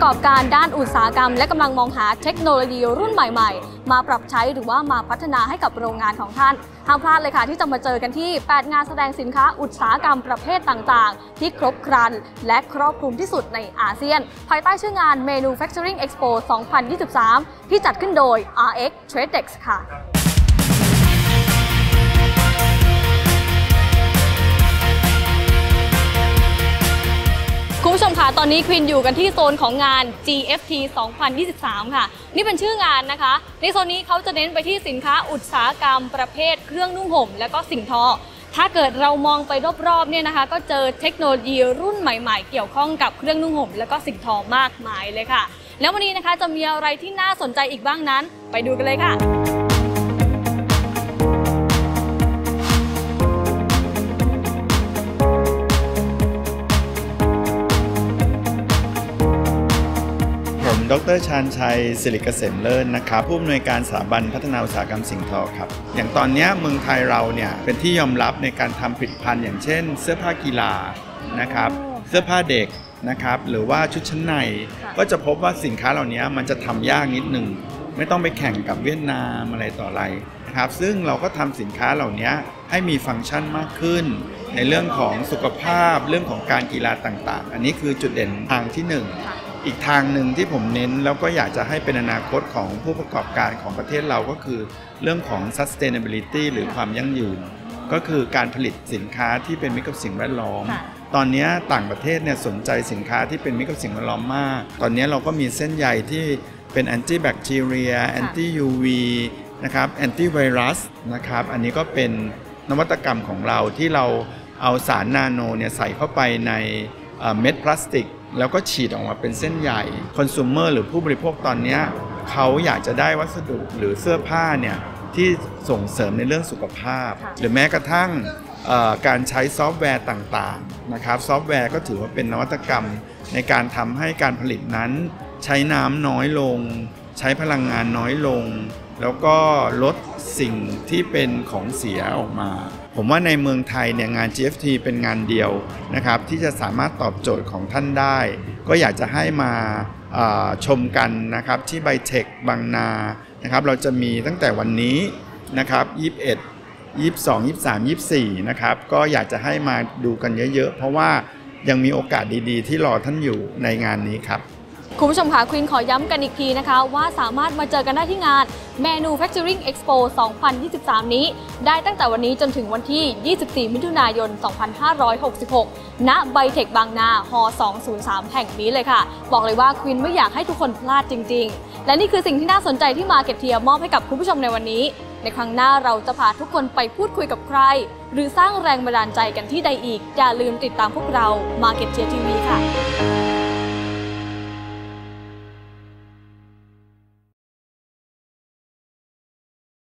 ประกอบการด้านอุตสาหกรรม และกำลังมองหาเทคโนโลยีรุ่นใหม่ๆ มาปรับใช้หรือว่ามาพัฒนาให้กับโรงงานของท่าน ห้ามพลาดเลยค่ะที่จะมาเจอกันที่ 8 งานแสดงสินค้าอุตสาหกรรมประเภทต่างๆ ที่ครบครัน และครอบคลุมที่สุดในอาเซียน ภายใต้ชื่องาน Manufacturing Expo 2023 ที่จัดขึ้นโดย RX Tradex ค่ะ ตอนนี้ควินอยู่กันที่โซนของงาน GFT 2023 ค่ะ นี่เป็นชื่องานนะคะ ในโซนนี้เขาจะเน้นไปที่สินค้าอุตสาหกรรมประเภท เครื่องนุ่งห่ม และก็สิ่งทอ ถ้าเกิดเรามองไปรอบๆเนี่ยนะคะ ก็เจอเทคโนโลยีรุ่นใหม่ๆ เกี่ยวข้องกับเครื่องนุ่งห่ม และก็สิ่งทอมากมายเลยค่ะ แล้ววันนี้นะคะจะมีอะไรที่น่าสนใจอีกบ้างนั้น ไปดูกันเลยค่ะ ดรชาญชัยสิริเกษมเลิศนะครับผู้อำนวยการสถาบันพัฒนาอุตสาหกรรมสิ่งทอครับ อย่างตอนเนี้ยเมืองไทยเราเนี่ยเป็นที่ยอมรับในการทำผลิตภัณฑ์อย่างเช่น เสื้อผ้ากีฬานะครับเสื้อผ้าเด็กนะครับหรือว่าชุดชั้นในค่ะก็จะพบว่าสินค้าเหล่านี้มันจะทำยากนิดหนึ่งไม่ต้องไปแข่งกับเวียดนามอะไรต่ออะไรนะครับซึ่งเราก็ทำสินค้าเหล่านี้ให้มีฟังก์ชันมากขึ้น ในเรื่องของสุขภาพเรื่องของการกีฬาต่างๆ อันนี้คือจุดเด่นทางที่หนึ่ง อีกทางหนึ่งที่ผมเน้นแล้วก็อยากจะให้เป็นอนาคตของผู้ประกอบการของประเทศเราก็คือเรื่องของ sustainability หรือความยั่งยืน ก็คือการผลิตสินค้าที่เป็นมิตรกับสิ่งแวดล้อมค่ะตอนนี้ต่างประเทศเนี่ยสนใจสินค้าที่เป็นมิตรกับสิ่งแวดล้อมมาก ตอนนี้เราก็มีเส้นใยที่เป็นแอนตี้แบคทีเรียแอนตี้ UV นะครับแอนตี้ไวรัสนะครับอันนี้ก็เป็นนวัตกรรมของเราที่เราเอาสารนาโนเนี่ยใส่เข้าไปในเอ่อเม็ดพลาสติก แล้วก็ฉีดออกมาเป็นเส้นใหญ่คอน sumer หรือผู้บริโภคตอนเนี้ยเขาอยากจะได้วัสดุหรือเสื้อผ้าเนี่ยที่ส่งเสริมในเรื่องสุขภาพค่ะหรือแม้กระทั่งเอ่อการใช้ซอฟต์แวร์ต่างๆนะครับซอฟต์แวร์ก็ถือว่าเป็นนวัตกรรม ในการทำให้การผลิตนั้น ใช้น้ำน้อยลง ใช้พลังงานน้อยลง แล้วก็ลดสิ่งที่เป็นของเสียออกมา ผมว่าในเมืองไทยเนี่ยงาน GFT เป็นงานเดียวนะครับ ที่จะสามารถตอบโจทย์ของท่านได้ ก็อยากจะให้มาชมกันนะครับ ที่ไบเทคบางนานะครับเราจะมีตั้งแต่วันนี้นะครับ 21 22 23 24 นะครับ ก็อยากจะให้มาดูกันเยอะๆ เพราะว่ายังมีโอกาสดีๆ ที่รอท่านอยู่ในงานนี้ครับ คุณผู้ชมคะควีนขอย้ำกันอีกทีนะคะ ว่าสามารถมาเจอกันได้ที่งาน Manufacturing Expo 2023 นี้ ได้ตั้งแต่วันนี้จนถึงวันที่ 24 มิถุนายน 2566 ณไบเทคบางนาฮ203 แห่งนี้เลยค่ะ บอกเลยว่าควีนไม่อยากให้ทุกคนพลาดจริง ๆ และนี่คือสิ่งที่น่าสนใจที่มาเก็ตเทียมอบให้กับคุณผู้ชมในวันนี้ ในครั้งหน้าเราจะพาทุกคนไปพูดคุยกับใคร หรือสร้างแรงบันดาลใจกันที่ใดอีกอย่าลืมติดตามพวกเรา Market Tier TV ค่ะ